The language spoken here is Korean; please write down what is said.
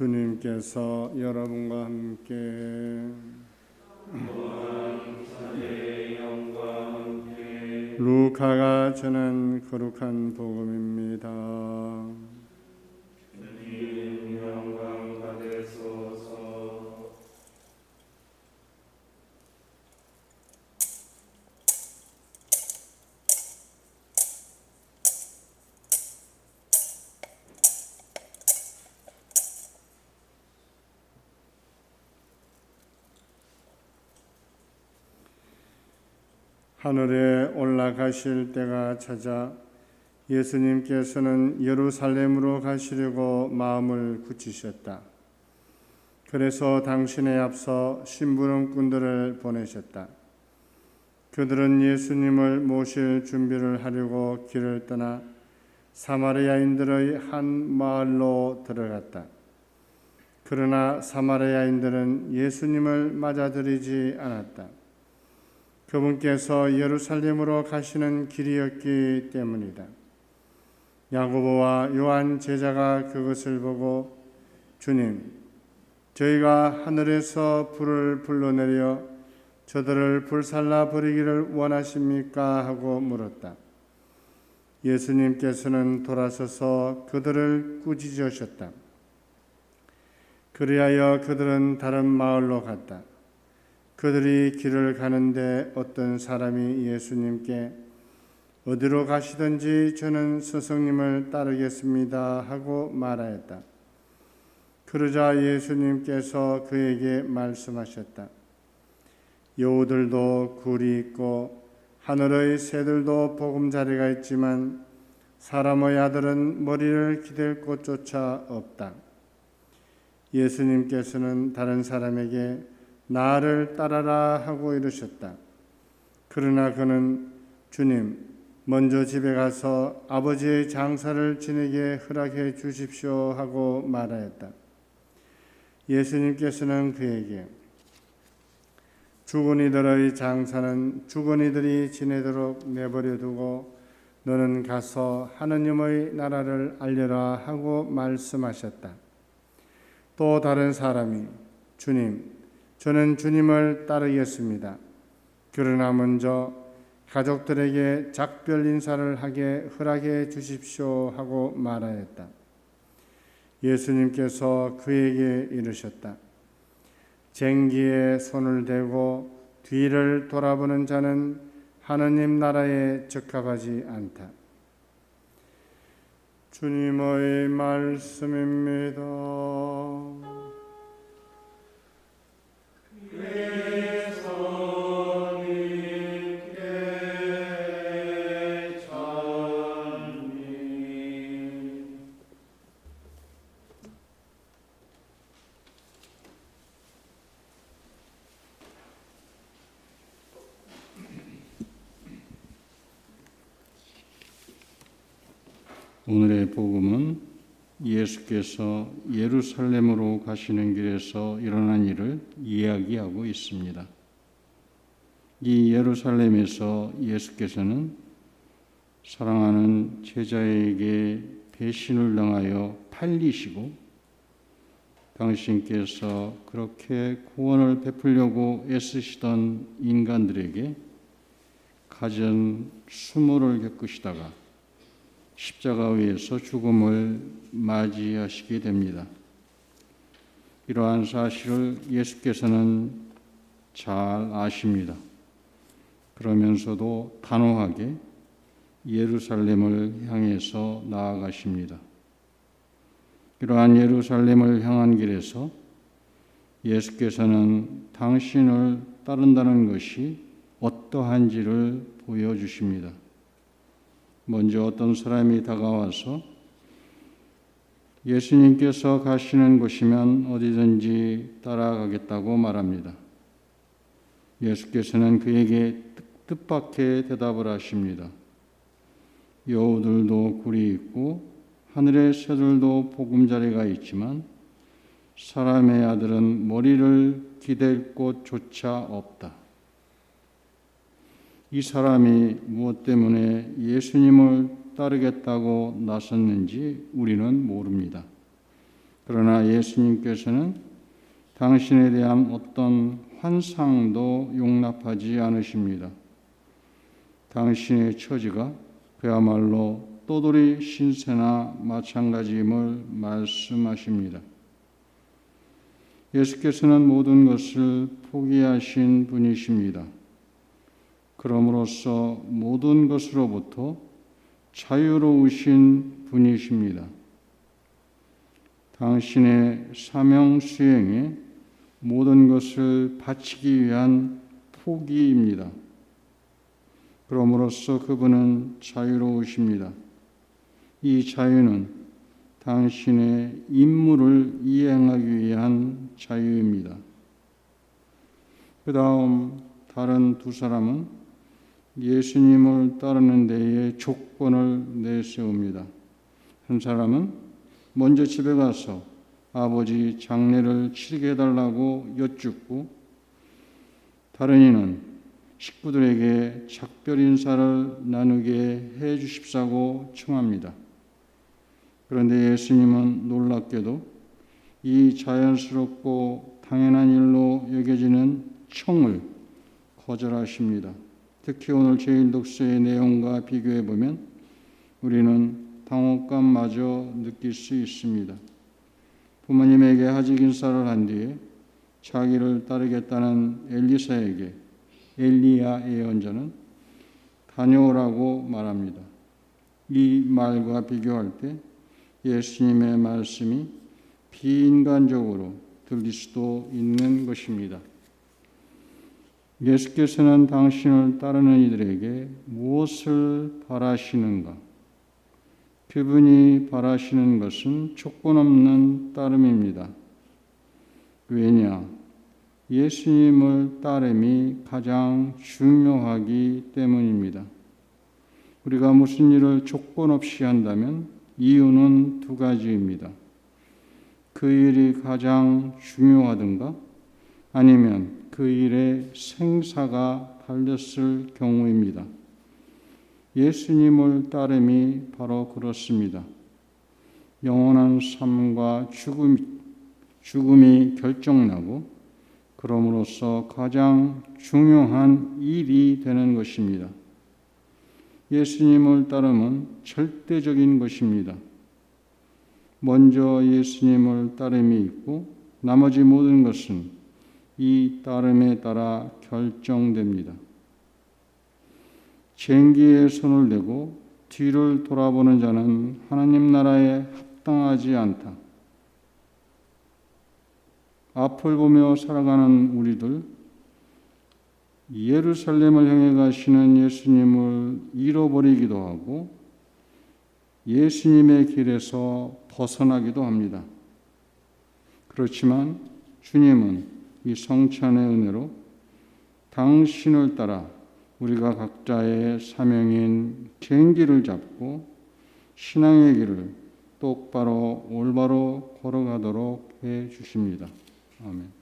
주님께서 여러분과 함께 루카가 전한 거룩한 복음입니다. 하늘에 올라가실 때가 찾아 예수님께서는 예루살렘으로 가시려고 마음을 굳히셨다. 그래서 당신에 앞서 심부름꾼들을 보내셨다. 그들은 예수님을 모실 준비를 하려고 길을 떠나 사마리아인들의 한 마을로 들어갔다. 그러나 사마리아인들은 예수님을 맞아들이지 않았다. 그분께서 예루살렘으로 가시는 길이었기 때문이다. 야고보와 요한 제자가 그것을 보고 주님, 저희가 하늘에서 불을 불러내려 저들을 불살라 버리기를 원하십니까? 하고 물었다. 예수님께서는 돌아서서 그들을 꾸짖으셨다. 그리하여 그들은 다른 마을로 갔다. 그들이 길을 가는데 어떤 사람이 예수님께 어디로 가시든지 저는 스승님을 따르겠습니다 하고 말하였다. 그러자 예수님께서 그에게 말씀하셨다. 여우들도 굴이 있고 하늘의 새들도 보금자리가 있지만 사람의 아들은 머리를 기댈 곳조차 없다. 예수님께서는 다른 사람에게 나를 따라라 하고 이르셨다. 그러나 그는 주님, 먼저 집에 가서 아버지의 장사를 지내게 허락해 주십시오 하고 말하였다. 예수님께서는 그에게 죽은 이들의 장사는 죽은 이들이 지내도록 내버려 두고 너는 가서 하느님의 나라를 알려라 하고 말씀하셨다. 또 다른 사람이 주님, 저는 주님을 따르겠습니다. 그러나 먼저 가족들에게 작별 인사를 하게 허락해 주십시오 하고 말하였다. 예수님께서 그에게 이르셨다. 쟁기에 손을 대고 뒤를 돌아보는 자는 하느님 나라에 적합하지 않다. 주님의 말씀입니다. 오늘의 복음은 예수께서 예루살렘으로 가시는 길에서 일어난 일을 이야기하고 있습니다. 이 예루살렘에서 예수께서는 사랑하는 제자에게 배신을 당하여 팔리시고 당신께서 그렇게 구원을 베풀려고 애쓰시던 인간들에게 가진 수모를 겪으시다가 십자가 위에서 죽음을 맞이하시게 됩니다. 이러한 사실을 예수께서는 잘 아십니다. 그러면서도 단호하게 예루살렘을 향해서 나아가십니다. 이러한 예루살렘을 향한 길에서 예수께서는 당신을 따른다는 것이 어떠한지를 보여주십니다. 먼저 어떤 사람이 다가와서 예수님께서 가시는 곳이면 어디든지 따라가겠다고 말합니다. 예수께서는 그에게 뜻밖의 대답을 하십니다. 여우들도 굴이 있고 하늘의 새들도 보금자리가 있지만 사람의 아들은 머리를 기댈 곳조차 없다. 이 사람이 무엇 때문에 예수님을 따르겠다고 나섰는지 우리는 모릅니다. 그러나 예수님께서는 당신에 대한 어떤 환상도 용납하지 않으십니다. 당신의 처지가 그야말로 떠돌이 신세나 마찬가지임을 말씀하십니다. 예수께서는 모든 것을 포기하신 분이십니다. 그럼으로써 모든 것으로부터 자유로우신 분이십니다. 당신의 사명 수행에 모든 것을 바치기 위한 포기입니다. 그럼으로써 그분은 자유로우십니다. 이 자유는 당신의 임무를 이행하기 위한 자유입니다. 그 다음 다른 두 사람은 예수님을 따르는 데에 조건을 내세웁니다. 한 사람은 먼저 집에 가서 아버지 장례를 치르게 해달라고 여쭙고 다른 이는 식구들에게 작별 인사를 나누게 해 주십사고 청합니다. 그런데 예수님은 놀랍게도 이 자연스럽고 당연한 일로 여겨지는 청을 거절하십니다. 특히 오늘 제일 독서의 내용과 비교해 보면 우리는 당혹감마저 느낄 수 있습니다. 부모님에게 하직 인사를 한 뒤에 자기를 따르겠다는 엘리사에게 엘리야 예언자는 다녀오라고 말합니다. 이 말과 비교할 때 예수님의 말씀이 비인간적으로 들릴 수도 있는 것입니다. 예수께서는 당신을 따르는 이들에게 무엇을 바라시는가? 그분이 바라시는 것은 조건 없는 따름입니다. 왜냐? 예수님을 따름이 가장 중요하기 때문입니다. 우리가 무슨 일을 조건 없이 한다면 이유는 두 가지입니다. 그 일이 가장 중요하든가 아니면 그 일에 생사가 달렸을 경우입니다. 예수님을 따름이 바로 그렇습니다. 영원한 삶과 죽음, 죽음이 결정나고 그럼으로써 가장 중요한 일이 되는 것입니다. 예수님을 따름은 절대적인 것입니다. 먼저 예수님을 따름이 있고 나머지 모든 것은 이 따름에 따라 결정됩니다. 쟁기에 손을 대고 뒤를 돌아보는 자는 하나님 나라에 합당하지 않다. 앞을 보며 살아가는 우리들, 예루살렘을 향해 가시는 예수님을 잃어버리기도 하고 예수님의 길에서 벗어나기도 합니다. 그렇지만 주님은 이 성찬의 은혜로 당신을 따라 우리가 각자의 사명인 갱기를 잡고 신앙의 길을 똑바로 올바로 걸어가도록 해 주십니다. 아멘.